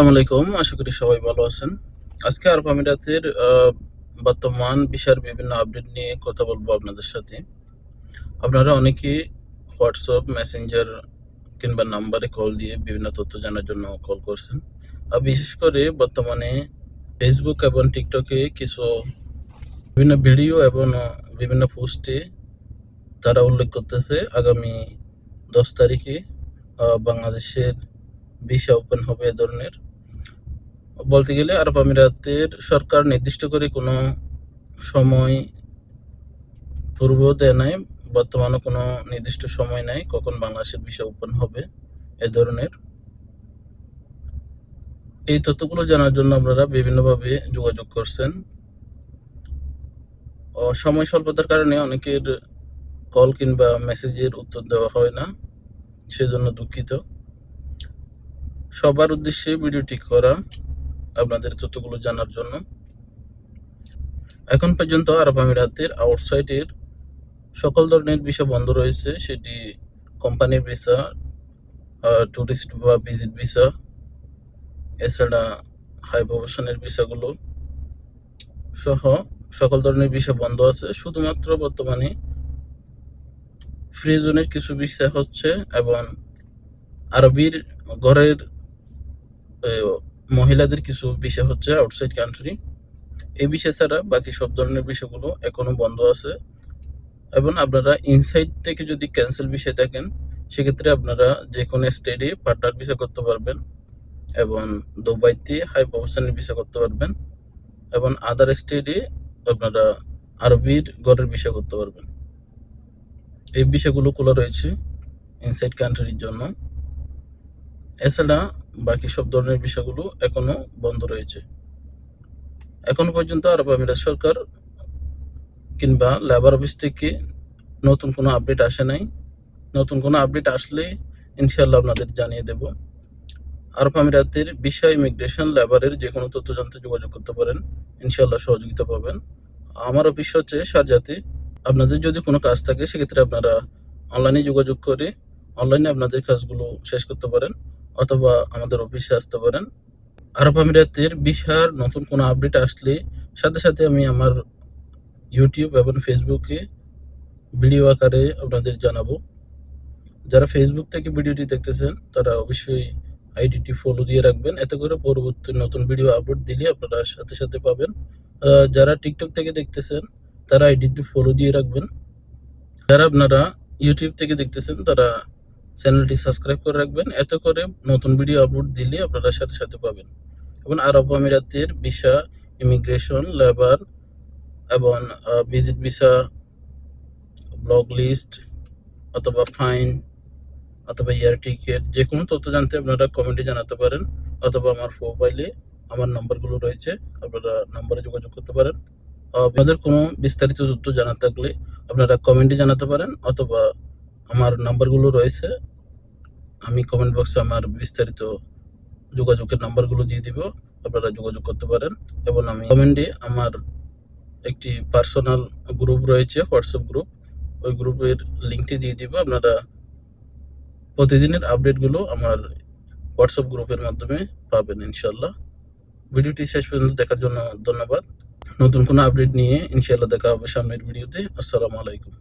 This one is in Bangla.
আসসালামু আলাইকুম, আশা করি সবাই ভালো আছেন। আজকে আরব আমিরাতের বর্তমান বিষয়ের বিভিন্ন আপডেট নিয়ে কথা বলব আপনাদের সাথে। আপনারা অনেকেই হোয়াটসঅ্যাপ, মেসেঞ্জার কিংবা নাম্বারে কল দিয়ে বিভিন্ন তথ্য জানার জন্য কল করছেন। আর বিশেষ করে বর্তমানে ফেসবুক এবং টিকটকে কিছু বিভিন্ন ভিডিও এবং বিভিন্ন পোস্টে তারা উল্লেখ করতেছে, আগামী দশ তারিখে বাংলাদেশের ভিসা ওপেন হবে এ ধরনের। বলতে গেলে আরব আমিরাতের সরকার নির্দিষ্ট করে কোনো সময় পূর্ব দেয় নাই বর্তমানে কোনো নির্দিষ্ট সময় নাই কখন বাংলাদেশের বিষয় ওপেন হবে এ ধরনের। এই তথ্যগুলো জানার জন্য আপনারা বিভিন্নভাবে যোগাযোগ করছেন। সময় স্বল্পতার কারণে অনেকের কল কিংবা মেসেজের উত্তর দেওয়া হয় না, সেজন্য দুঃখিত। সবার উদ্দেশ্যে ভিডিওটি করা। আপনাদের তথ্যগুলো জানার জন্য। এখন পর্যন্ত আরব আমিরাতের আউটসাইডের সকল ধরনের ভিসা বন্ধ রয়েছে। সেটি কোম্পানির ভিসা ট্যুরিস্ট বা ভিজিট ভিসা, এছাড়া হাই প্রফেশনের ভিসাগুলো সহ সকল ধরনের ভিসা বন্ধ আছে। শুধুমাত্র বর্তমানে ফ্রি জোনের কিছু ভিসা হচ্ছে এবং আরবির ঘরের মহিলাদের কিছু বিষয় হচ্ছে আউটসাইড কান্ট্রি এই বিষয় ছাড়া বাকি সব ধরনের বিষয়গুলো এখনও বন্ধ আছে। এবং আপনারা ইনসাইড থেকে যদি ক্যান্সেল বিষয় থাকেন, সেক্ষেত্রে আপনারা যে কোনো স্টেটে পার্টনার ভিসা করতে পারবেন এবং দুবাইতে হাই প্রফেশনের ভিসা করতে পারবেন এবং আদার স্টেটে আপনারা আরবির গড়ের বিষয় করতে পারবেন। এই বিষয়গুলো খোলা রয়েছে ইনসাইড কান্ট্রির জন্য। এছাড়া বাকি সব ধরনের বিষয়গুলো এখনও বন্ধ রয়েছে। এখনও পর্যন্ত আরব আমিরাত সরকার কিংবা লেবার অফিস থেকে নতুন কোনো আপডেট আসে নাই। নতুন কোনো আপডেট আসলে ইনশাল্লাহ আপনাদের জানিয়ে দেব। আরব আমিরাতের বিষয় ইমিগ্রেশন লেবারের যে কোনো তথ্য জানতে যোগাযোগ করতে পারেন। ইনশাল্লাহ সহযোগিতা পাবেন। আমার অফিস হচ্ছে সারজাতে। আপনাদের যদি কোনো কাজ থাকে, সেক্ষেত্রে আপনারা অনলাইনে যোগাযোগ করে অনলাইনে আপনাদের কাজগুলো শেষ করতে পারেন। অথবা আমাদের অফিসে আসতে পারেন। আরব আমিরাতের বিশার নতুন কোনো আপডেট আসলে সাথে সাথে আমি আমার ইউটিউব এবং ফেসবুকে ভিডিও আকারে আপনাদের জানাব। যারা ফেসবুক থেকে ভিডিওটি দেখতেছেন, তারা অবশ্যই আইডিটি ফলো দিয়ে রাখবেন। এতে করে পরবর্তী নতুন ভিডিও আপলোড দিলে আপনারা সাথে সাথে পাবেন। যারা টিকটক থেকে দেখতেছেন, তারা আইডিটি ফলো দিয়ে রাখবেন। যারা আপনারা ইউটিউব থেকে দেখতেছেন, তারা চ্যানেলটি সাবস্ক্রাইব করে রাখবেন। এত করে নতুন ভিডিও আপলোড দিলে আপনারা সাথে সাথে পাবেন। এবং আরব আমিরাতের ভিসা, ইমিগ্রেশন, লেবার এবং ভিজিট ভিসা ব্লক লিস্ট অথবা ফাইন অথবা এয়ার টিকেট যে কোনো তথ্য জানতে আপনারা কমেন্টে জানাতে পারেন অথবা আমার প্রোফাইলে আমার নাম্বারগুলো রয়েছে, আপনারা নাম্বারে যোগাযোগ করতে পারেন। আপনাদের কোনো বিস্তারিত তথ্য জানার থাকলে আপনারা কমেন্টে জানাতে পারেন অথবা আমার নাম্বারগুলো রয়েছে। আমি কমেন্ট বক্সে আমার বিস্তারিত যোগাযোগের নাম্বারগুলো দিয়ে দিব। আপনারা যোগাযোগ করতে পারেন এবং আমি কমেন্টে আমার একটি পার্সোনাল গ্রুপ রয়েছে হোয়াটসঅ্যাপ গ্রুপ ওই গ্রুপের লিঙ্কটি দিয়ে দিব। আপনারা প্রতিদিনের আপডেটগুলো আমার হোয়াটসঅ্যাপ গ্রুপের মাধ্যমে পাবেন ইনশাল্লাহ ভিডিওটি শেষ পর্যন্ত দেখার জন্য ধন্যবাদ। নতুন কোনো আপডেট নিয়ে ইনশাল্লাহ দেখা হবে সামনের ভিডিওতে। আসসালামু আলাইকুম।